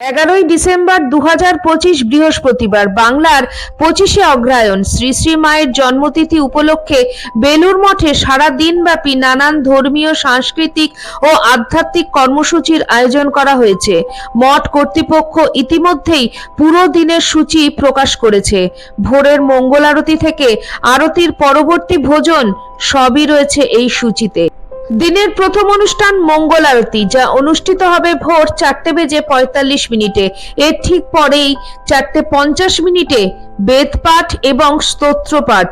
এগারোই ডিসেম্বর দু পঁচিশ বৃহস্পতিবার বাংলার পঁচিশে অগ্রায়ণ শ্রী শ্রী মায়ের জন্মতিথি উপলক্ষে বেলুর মঠে সারা দিনব্যাপী নানান ধর্মীয়, সাংস্কৃতিক ও আধ্যাত্মিক কর্মসূচির আয়োজন করা হয়েছে। মঠ কর্তৃপক্ষ ইতিমধ্যেই পুরো দিনের সূচি প্রকাশ করেছে। ভোরের মঙ্গল আরতি থেকে আরতির পরবর্তী ভোজন সবই রয়েছে এই সূচিতে। দিনের প্রথম অনুষ্ঠান মঙ্গল আরতি, যা অনুষ্ঠিত হবে ভোর চারটে বেজে পঁয়তাল্লিশ মিনিটে। এর ঠিক পরেই চারটে পঞ্চাশ মিনিটে বেদপাঠ এবং স্তোত্রপাঠ।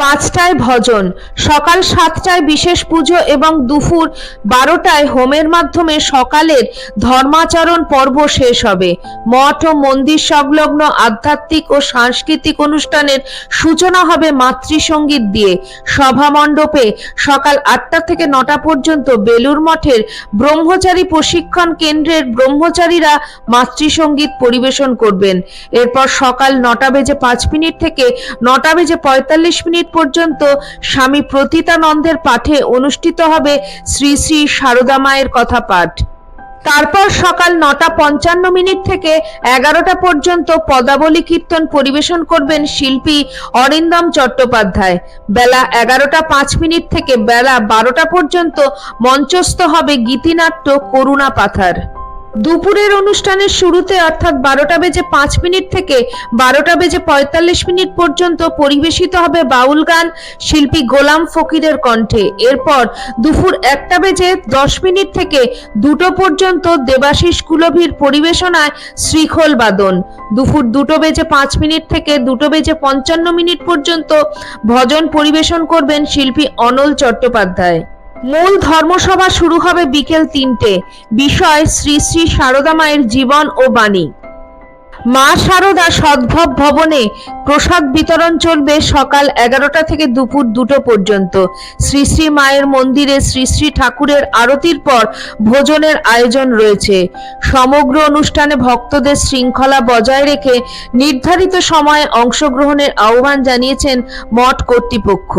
পাঁচটায় ভজন, সকাল সাতটায় বিশেষ পুজো এবং দুপুর বারোটায় হোমের মাধ্যমে সকালের ধর্মাচরণ পর্ব শেষ হবে। মঠ ও মন্দির সংলগ্ন আধ্যাত্মিক ও সাংস্কৃতিক অনুষ্ঠানের সূচনা হবে মাতৃসঙ্গীত দিয়ে। সভা মণ্ডপে সকাল আটটা থেকে নটা পর্যন্ত বেলুর মঠের ব্রহ্মচারী প্রশিক্ষণ কেন্দ্রের ব্রহ্মচারীরা মাতৃসঙ্গীত পরিবেশন করবেন। এরপর সকাল নটা বেজে পাঁচ মিনিট থেকে নটা বেজে পঁয়তাল্লিশ মিনিট পর্যন্ত স্বামী প্রতীতানন্দের পাঠে অনুষ্ঠিত হবে শ্রী শ্রী সারদা মায়ের কথা পাঠ। তারপর সকাল নটা পঞ্চান্ন মিনিট থেকে এগারোটা পর্যন্ত পদাবলী কীর্তন পরিবেশন করবেন শিল্পী অরিন্দম চট্টোপাধ্যায়। বেলা এগারোটা পাঁচ মিনিট থেকে বেলা বারোটা পর্যন্ত মঞ্চস্থ হবে গীতিনাট্য করুণা পাথার। দুপুরের অনুষ্ঠানের শুরুতে অর্থাৎ বারোটা বেজে পাঁচ মিনিট থেকে বারোটা বেজে পঁয়তাল্লিশ মিনিট পর্যন্ত পরিবেশিত হবে বাউল গান শিল্পী গোলাম ফকিরের কণ্ঠে। এরপর দুপুর একটা বেজে দশ মিনিট থেকে দুটো পর্যন্ত দেবাশিস কুলভীর পরিবেশনায় শ্রীখোল বাদন। দুপুর দুটো বেজে পাঁচ মিনিট থেকে দুটো বেজে পঞ্চান্ন মিনিট পর্যন্ত ভজন পরিবেশন করবেন শিল্পী অনল চট্টোপাধ্যায়। মূল ধর্মসভা শুরু হবে বিকেল তিনটে। বিষয় শ্রী শ্রী সারদা মায়ের জীবন ও বাণী। মা সারদা সদ্ভব ভবনে প্রসাদ বিতরণ চলবে সকাল এগারোটা থেকে দুপুর দুটো পর্যন্ত। শ্রী শ্রী মায়ের মন্দিরে শ্রী শ্রী ঠাকুরের আরতির পর ভোজনের আয়োজন রয়েছে। সমগ্র অনুষ্ঠানে ভক্তদের শৃঙ্খলা বজায় রেখে নির্ধারিত সময়ে অংশগ্রহণের আহ্বান জানিয়েছেন মঠ কর্তৃপক্ষ।